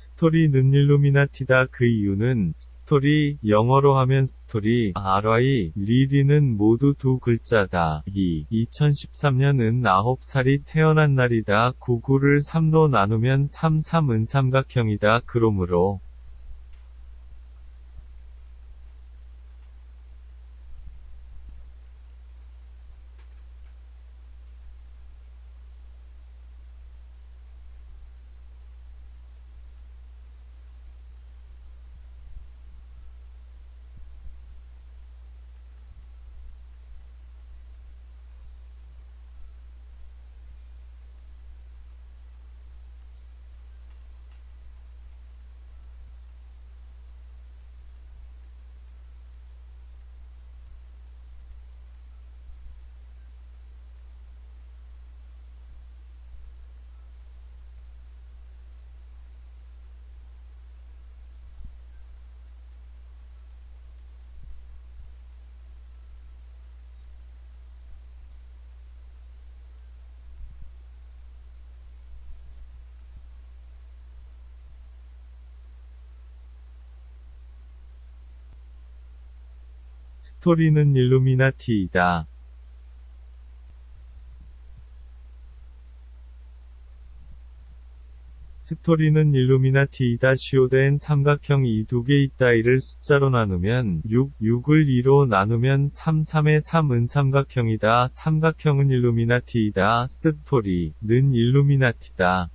스토리는 일루미나티다. 그 이유는 스토리, 영어로 하면 스토리, RY, 리리는 모두 두 글자다. 2. 2013년은 9살이 태어난 날이다. 99를 3로 나누면 3, 3은 삼각형이다. 그러므로 스토리는 일루미나티이다. 스토리는 일루미나티이다. 시오된 삼각형 이 두 개 있다. 이를 숫자로 나누면 6, 6을 2로 나누면 3, 3의 3은 삼각형이다. 삼각형은 일루미나티이다. 스토리는 일루미나티다.